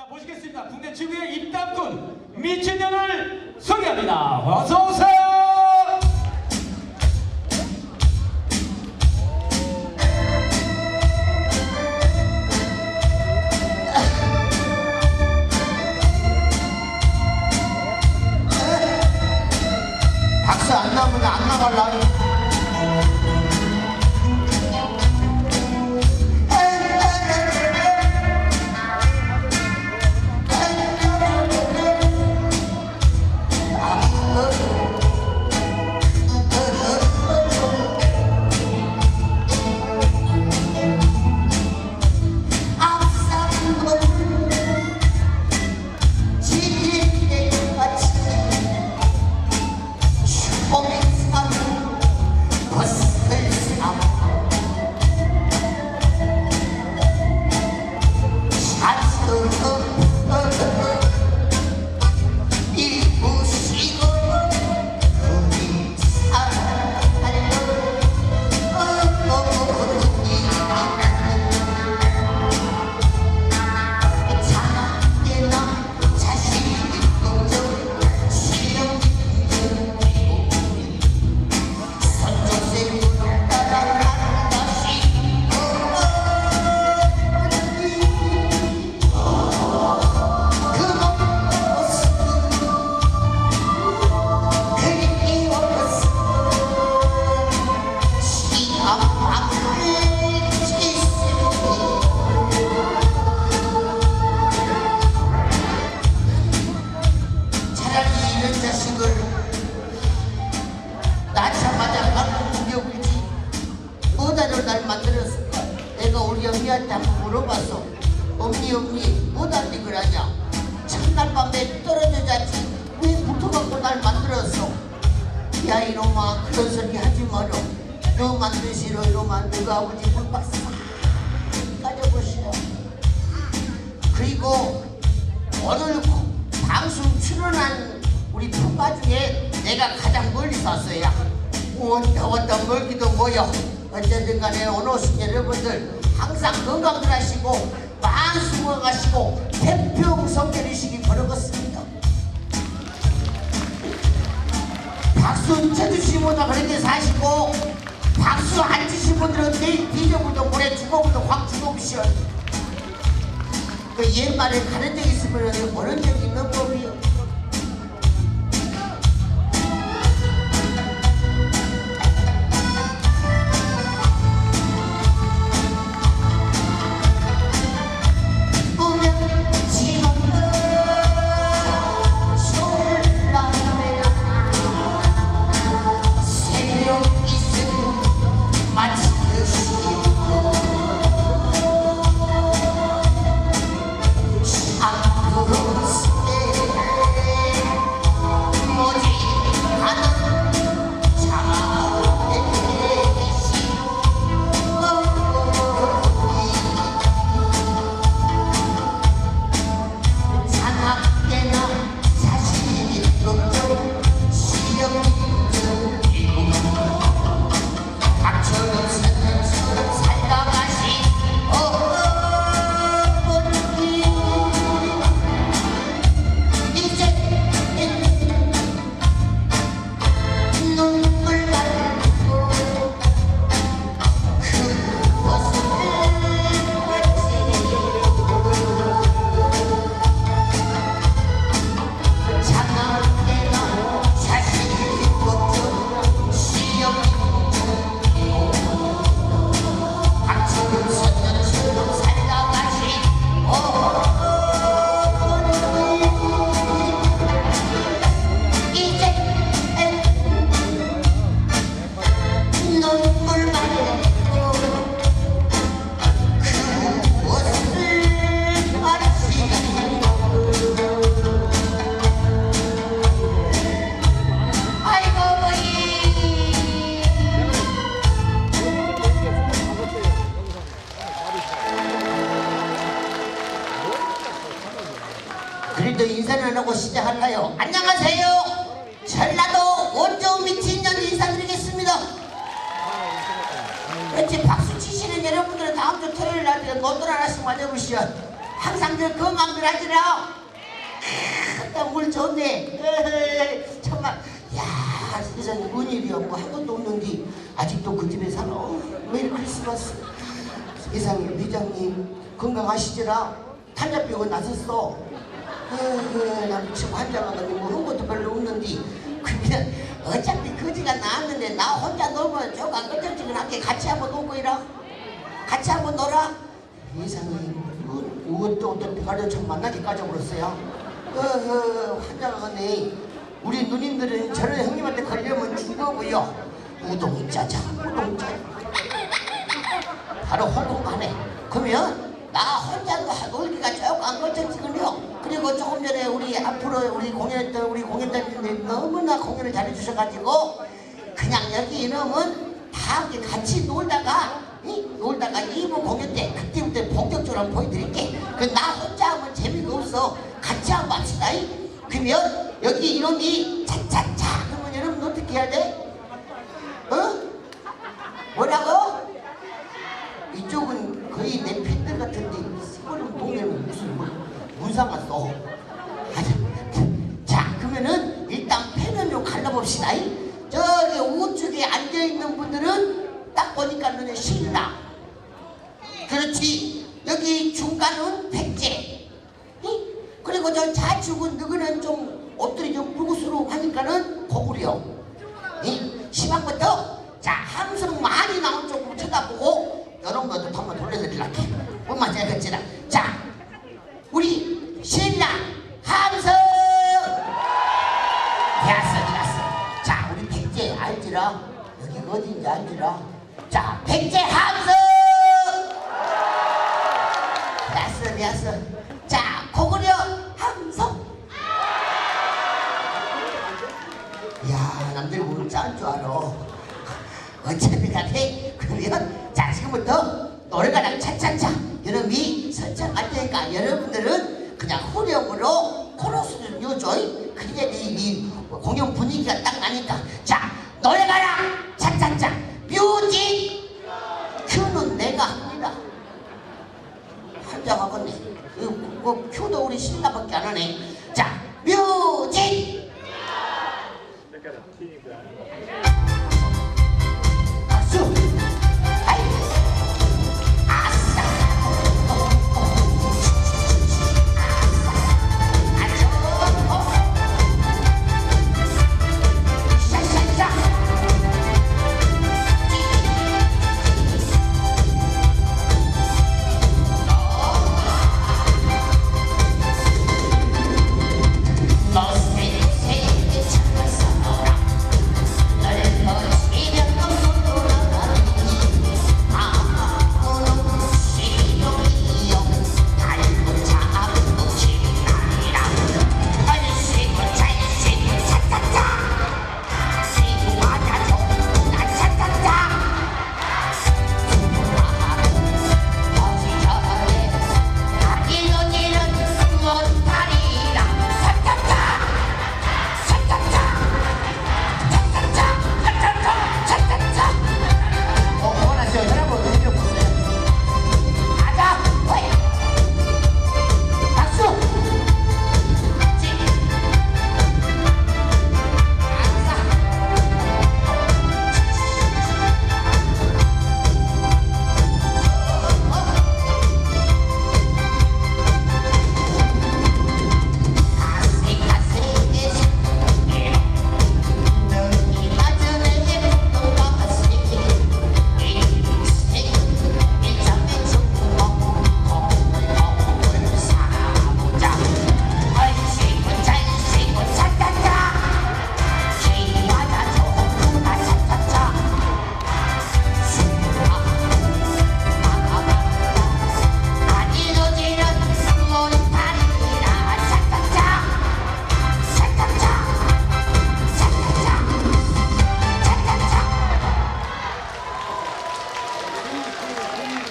자 모시겠습니다. 국내 지구의 입당꾼 미친년을 소개합니다. 어서 오세요. 또 물에 죽어보도 확 죽어보시오 그 옛말에 가는 적 있으면 어른 적이 있는 법이요. no 난 지금 환자가 뭐한 것도 별로 없는데 그냥 어차피 거지가 나왔는데 나 혼자 놀면 저가 끄적지근하게 같이 한번 놀고 이라. 같이 한번 놀아. 이상해. 이것도 어떤 대가리 참 만나게 까져버렸어요. 어허, 환장하네. 우리 누님들은 저런 형님한테 걸려면 죽어고요. 우동 짜장, 우동 짜장. 바로 홍콩 가네. 그러면 나 혼자도 놀기가 조금 안 걸쳤지군요. 그리고 조금 전에 우리 앞으로 우리 공연했던 우리 공연자님들이 너무나 공연을 잘해주셔가지고 그냥 여기 이놈은 다 같이 놀다가 이? 놀다가 2부 공연 때 그때부터 본격적으로 보여드릴게. 그나 혼자 하면 재미가 없어. 같이 한번 합시다. 이? 그러면 여기 이놈이 차차차 그러면 여러분 어떻게 해야 돼? 어? 뭐라고? 모르짤줄 알아 어차피 간에 그러면 자 지금부터 노래가 랑 차차차 여러분이 설정 할 테니까 여러분들은 그냥 후렴으로 코러스를 넣어줘 그래야 이, 이 공연 분위기가 딱 나니까. 자 노래가 랑 차차차. 뮤직! 큐는 내가 합니다. 한장하겠네. 그, 그 큐도 우리 신나밖에 안 하네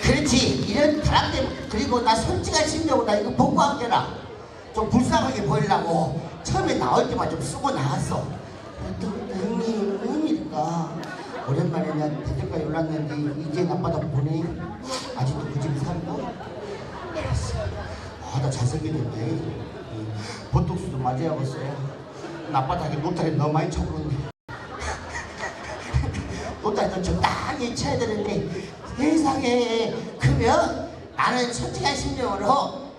그렇지. 이런 바람 때문에. 그리고 나 솔직한 심정으로 나 이거 한게라. 좀 불쌍하게 보이려고 처음에 나올 때만 좀 쓰고 나왔어. 형님 은일까? 오랜만에 나 대전까지 올랐는데 이제 나빠다 보네. 아직도 그 집에 알았어. 아나 잘생겼는데. 보톡스도 맞아야겠어요. 낮바닥에 노타리 너무 많이 쳐버렸네 세상에 그러면 나는 솔직한 심정으로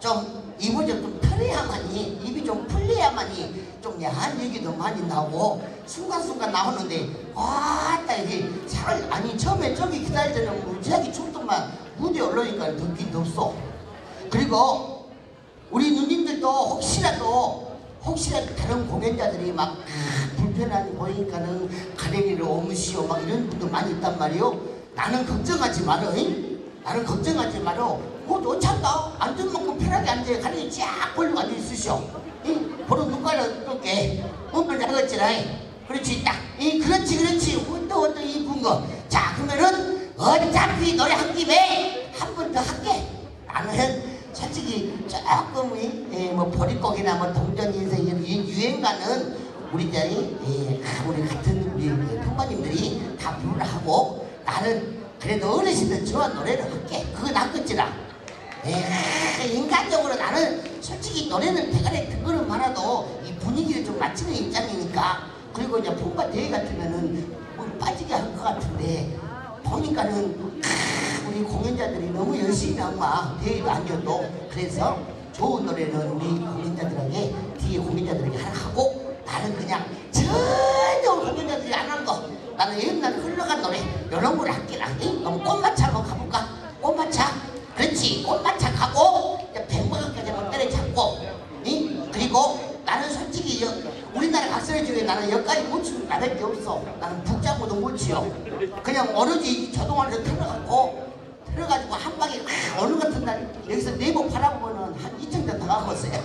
좀 입을 좀 털어야만이 입이 좀 풀려야만이 좀 야한 얘기도 많이 나오고 순간순간 나오는데 와따 이게 잘 아니 처음에 저기 기다릴 때는 무지하게 춥더만 무대 올라오니까 덥긴 덥소 그리고 우리 누님들도 혹시라도 혹시라도 다른 공연자들이 막 아, 불편하게 보이니까는 가랭이를 오무시오 막 이런 분도 많이 있단 말이요 나는 걱정하지 마라 잉? 나는 걱정하지 마라. 뭐 놓쳤다. 앉은 만큼 편하게 앉아 가랭이 쫙 벌리고 앉아 있으시오 응? 보러 눈가를 뚫게. 몸을 나갔지라 그렇지 딱. 이 그렇지 그렇지. 혼도 혼도 이쁜 거자 그러면은 어차피 노래 한 김에 한 번 더 할게. 나는 솔직히 조금 이, 예, 뭐 보릿고기나 뭐 동전 인생 이런 유- 유행가는 우리 저희 예, 아, 우리 같은 우리 통과님들이 다 부르라 하고 나는 그래도 어르신들 좋아하는 노래를 할게. 그거 낫겠지라. 예, 인간적으로 나는 솔직히 노래는 대가리 듣고는 많아도 이 분위기를 좀 맞추는 입장이니까. 그리고 이제 본바 대회 같으면은 뭐 빠지게 할 것 같은데 보니까는 크, 우리 공연자들이 너무 열심히 한마. 대회도 아니어도 그래서 좋은 노래는 우리 공연자들에게 뒤에 공연자들에게 하나 하고 나는 그냥 전혀 공연자들이 안 한 거 나는 옛날 흘러간 노래 이런 걸 할게라 응? 그럼 꽃마차 한번 가볼까? 꽃마차 그렇지 꽃마차 가고 백마까지 한번 때려잡고 응? 그리고 나는 솔직히 여, 우리나라 각설의 중에 나는 여기까지 못 치는 나밖에 없어 나는 북장구도 못 치요 그냥 오로지 자동화를 틀어갖고 틀어가지고 한 방에 아, 어느 같은 날 여기서 네모 바라보면은 한 2층 더 가겠어요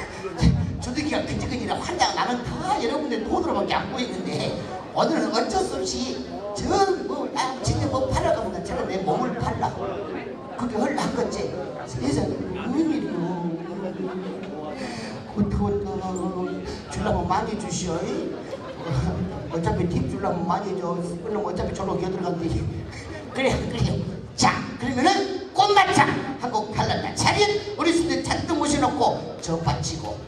주둥이가 근질근질해 환장 나는 다 여러분들 돈으로밖에 안 보이는데 오늘은 어쩔 수 없이 전뭐 아, 진짜 뭐 팔아가면 저는 내 몸을 팔라. 그게 헐한 거지. 세상에 무슨 일이요? 그것도 주려면 많이 주시오. 어차피 팁 주려면 많이 줘. 그럼 어차피 저로 겨들어간대 그래 그래 자 그러면은 꽃마차 한곡 탈란다. 차렷. 우리 수들 잔뜩 모셔놓고 저 바치고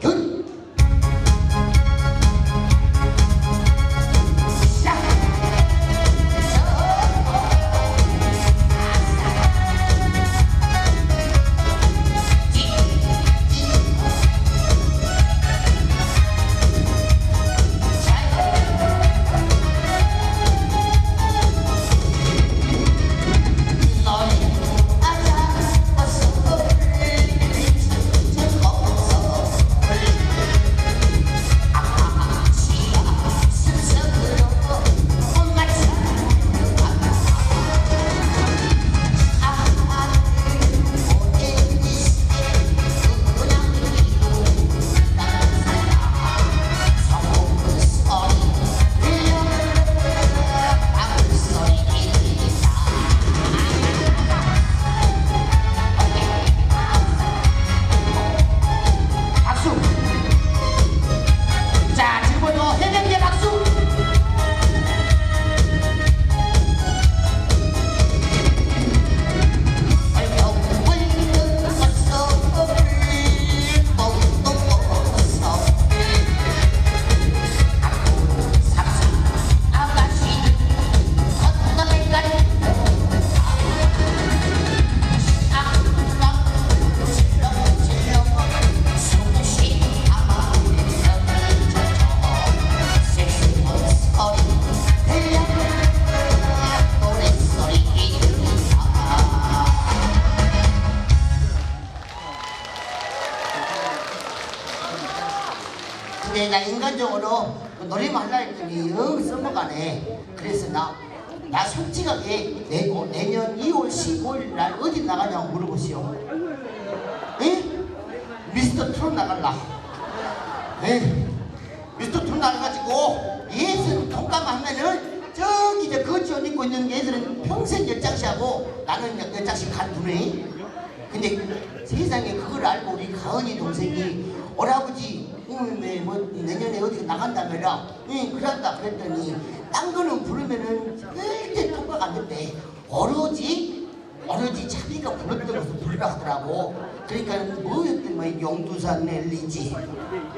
나간다면라 응 그런다 그랬더니 딴 거는 부르면은 절대 통과가 안 된대. 오로지? 오로지 자기가 불렀던 것을 부르라 하더라고. 그러니까 뭐였든 뭐 용두산 랠리지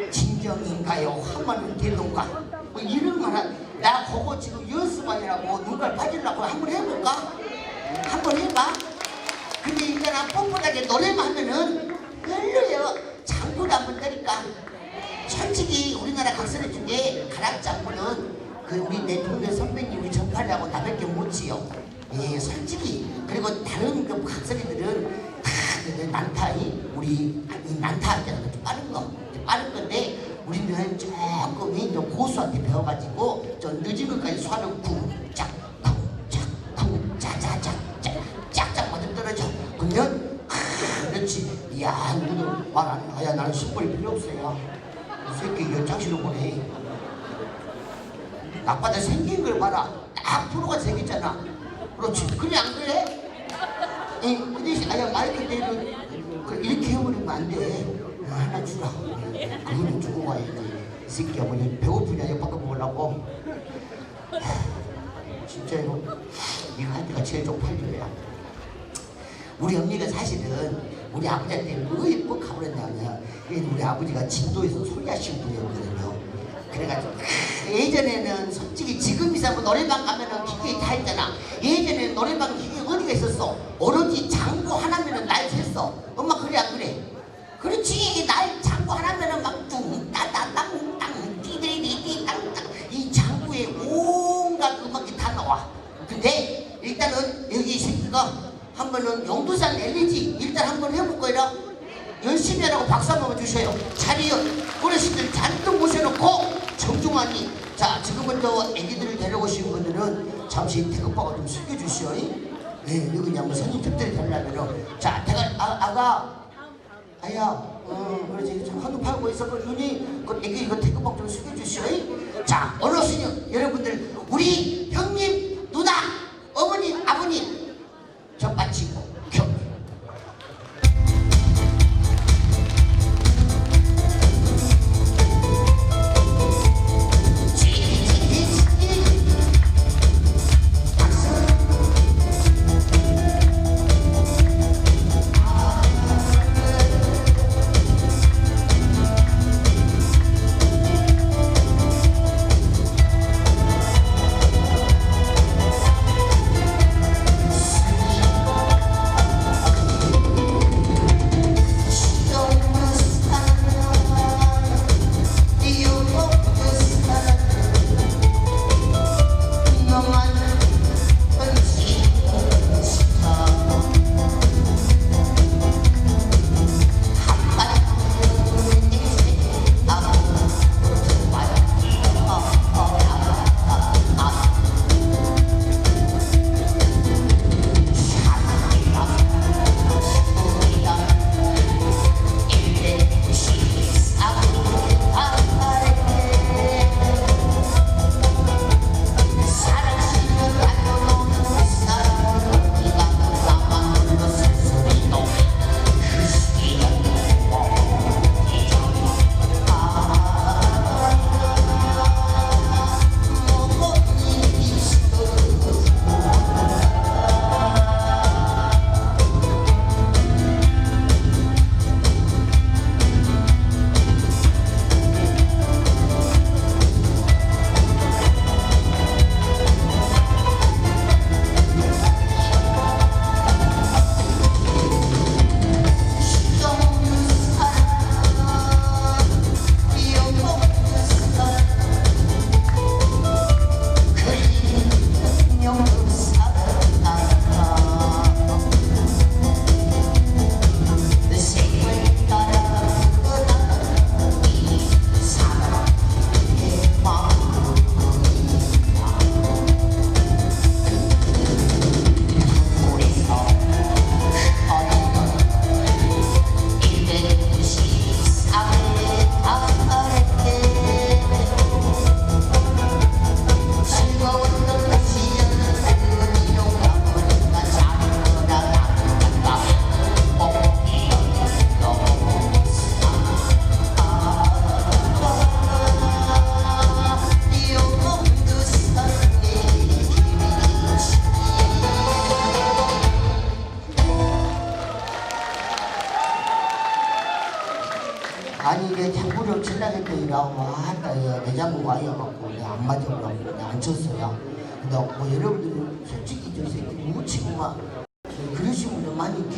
진정인가요? 한마는 대동가? 뭐 이런 거나 나 그거 지금 연습하느라고 누가 빠지려고 한번 해볼까? 한번 해봐. 근데 일단 뻔뻔하게 노래만 하면은 별로예요. 장구도 한번 때릴까? 솔직히 우리나라 각설의 중에 가락 장구는 그 우리 내통대 선배님 우리 전파리하고 나밖에 못 지요. 예, 솔직히 그리고 다른 그 각설이들은 다그 난타이 우리 이 난타 할 때는 좀 빠른 거, 좀 빠른 건데 우리는 조금 좀 고수한테 배워가지고 좀 늦은 것까지 소화를 쿵짝 쿵짝 쿵짜자자 짝짝 먼저 떨어져. 그러면 아, 그렇지. 야, 너는 말안 해. 야, 나는 신발 필요 없어요. 연장실로 보내. 아빠들 생긴 걸 봐라. 딱 프로가 생겼잖아. 그렇지. 그래 안 그래? 예, 그 대신 아야 마이크 그 이렇게 해버리면 안 돼. 어, 하나 주라. 그거는 주고 가야지. 이 새끼야 뭐냐 배고프냐 이거 바꿔 먹으려고. 진짜 이거 이거 할 때가 제일 쪽팔리야. 우리 언니가 사실은 우리 아버지한테 뭐 예뻐 가버렸냐면 우리 아버지가 진도에서 소리하시는 분이었거든요. 그래가지고 예전에는 솔직히 지금 이사고 노래방 가면은 기계 다 있잖아. 예전에 노래방 기계 어디가 있었어? 오로지 장구 하나면은 날 샜어. 엄마 그래 안 그래? 그렇지 날 장구 하나면은 막 뚱따따땅땅 띠디디디 땅땅 이 장구에 온갖 음악이 다 나와. 근데 일단은 여기 이 새끼가 한 번은 용두산 LED 일단 한번 해볼 거라 열심히 하라고 박수 한번 주셔요. 자리요 어르신들 잔뜩 모셔놓고 정중하니 자 지금부터 애기들을 데려오신 분들은 잠시 태극박을 좀 숙여주시오. 네 여기 그냥 뭐 특별히 달라면은 자 태가 아, 아가 아야 어 그렇지 좀 한두 팔고 있어 그러니 그 애기 이거 태극박 좀 숙여주시오. 자 어르신 여러분들 우리 형님 누나 어머니 아버님 저마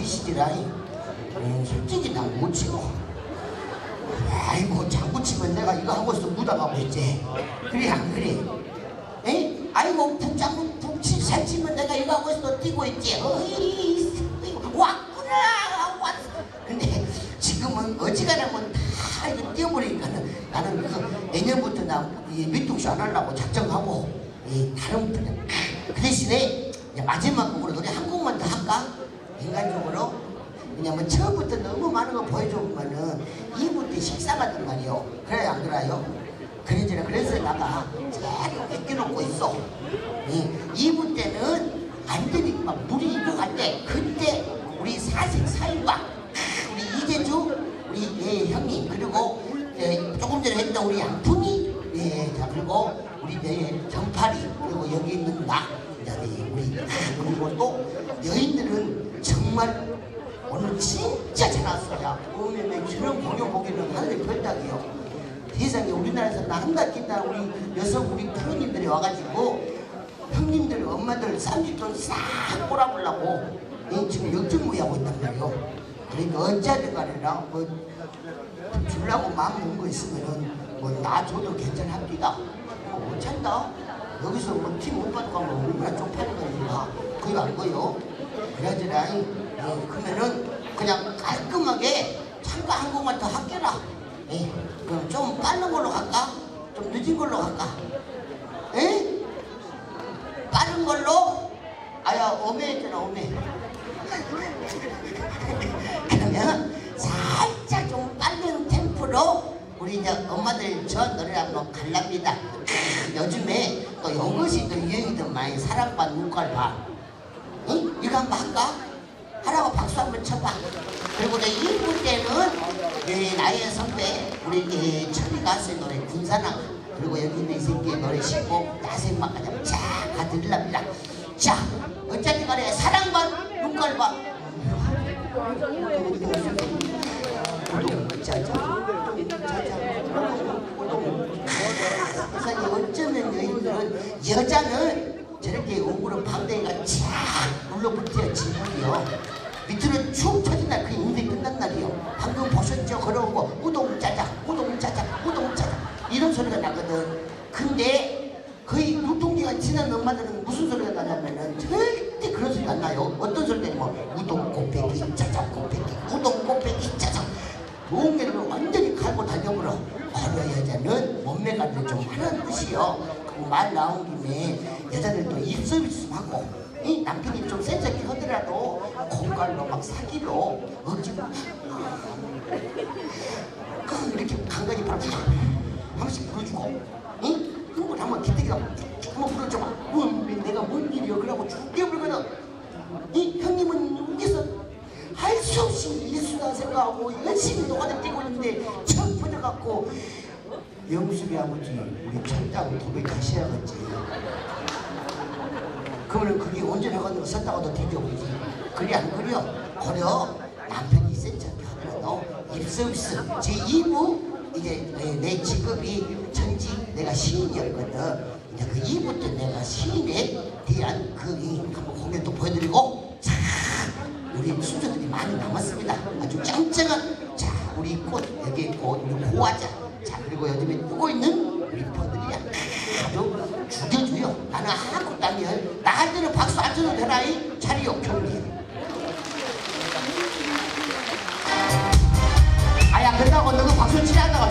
시지라이? 음, 솔직히 난 못 치고. 아이고 장구 치면 내가 이거 하고서 묻어가고 있지. 그래 안 그래? 에? 아이고 북장구 북치 살찌면 내가 이거 하고서 뛰고 있지. 어이 왔구나. 왔어 근데 지금은 어지간하면 다 이거 뛰어버리니까는 나는 그 내년부터 나이 밑둥쇼 안 하려고 작정하고 이 다른 분야 그 대신에 마지막 곡으로 노래 한 곡만 더 할까? 인간적으로. 왜냐면 처음부터 너무 많은 거 보여주면은 2부 때 식상하단 말이요. 그래 안 그래요? 그래저래 그래서 내가 계속 뺏겨놓고 있어. 이 2부 때는 완전히 막 물이 익어갈 때 그때 우리 사색 사일과 우리 이재주 우리 예, 형님 그리고 예, 조금 전에 했던 우리 양푼이 예, 자 그리고 우리 예, 정팔이 그리고 여기 있는 나 자, 네, 우리 그리고 또 여인들은 정말 오늘 진짜 잘 왔어요. 오면 저런 공연 보기는 하늘의 별따기요. 세상에 우리나라에서 나한다 낀다 우리 여성 우리 프로님들이 와가지고 형님들 엄마들 쌈짓돈 싹 꼬라보려고 이 지금 역전무이 하고 있단 말이에요. 그러니까 어찌하든 간에나 뭐 주려고 마음 먹은 거 있으면은 뭐나 줘도 괜찮합니다. 뭐못 찬다. 여기서 뭐팀못 받고 가면 얼마나? 그거 안 거요. 그래야지라. 예, 그러면은 그냥 깔끔하게 참가 한 곡만 더 할게라. 예, 그럼 좀 빠른 걸로 갈까? 좀 늦은 걸로 갈까? 예? 빠른 걸로? 아야, 오메 했잖아, 오메. 그러면 살짝 좀 빠른 템포로 우리 이제 엄마들 저 노래 한번 갈랍니다. 요즘에 또 이것이 또 유행이든 많이 사랑받 눈깔 봐. 한번 할까? 하라고 박수 한번 쳐봐. 그리고 내 1부 때는 내 나의 선배 우리 이 천리 가수의 노래 군사랑 그리고 여기 이 새끼의 노래 야생마까지 한번 쫙 가드리랍니다. 자, 어쨌든 간에 사랑반 눈깔 봐. 우동 짜자 우동 짜자 우동 세상에 어쩌면 여인들은 여자는 저렇게 오구로 방댕이가 쫙 눌러붙어야 지문이요. 밑으로 축 처진 날 그게 인생이 끝난 날이요. 방금 보셨죠? 걸어온 거. 우동 짜자 우동 짜자 우동 짜자 이런 소리가 나거든. 근데 거의 유통기가 지난 엄마들은 무슨 소리가 나냐면은 절대 그런 소리가 안 나요. 어떤 소리가 뭐 우동 곱빼기 짜장 곱빼기 우동 곱빼기 짜장. 동네를 완전히 갈고 다녀버려. 어려 여자는 몸매 관리 좀 하는 뜻이요. 그 말 나온 김에 여자들도 입 서비스 좀 하고 이 남편이 좀 센척이 하더라도 공갈로 막 사기로 억지로 그 이렇게 간간히 바로 한 번씩 불어주고 응? 한번 한번 기대기가 쭉 한번 불어줘봐. 음, 내가 뭔 일이야 그러고 죽게 불거든. 이 형님은 여기서 할 수 없이 일수다 생각하고 열심히 노가다 뛰고 있는데 척 퍼져갖고 영숙이 아버지 우리 다시 해야겠지. 그러면 그게 온전하거든 썼다가도 뒤져보지? 그래 안 그려 그려. 남편이 센 척이 하더라도 입서비스 제 2부 이게 내, 내 직업이 전직 내가 시인이었거든. 이제 그 2부 때 내가 시인에 대한 그이 한번 공연도 보여드리고 자 우리 순서들이 많이 남았습니다. 아주 짱짱한 자 우리 꽃 여기 꽃 고화자 자 그리고 요즘에 뜨고 있는 우리 퍼들이야. 아주 죽여줘요. 나는 아니야 나할 때는 박수 안 쳐도 되나이 차리요? 경리 아야 그렇다고 너가 박수 치려 한다고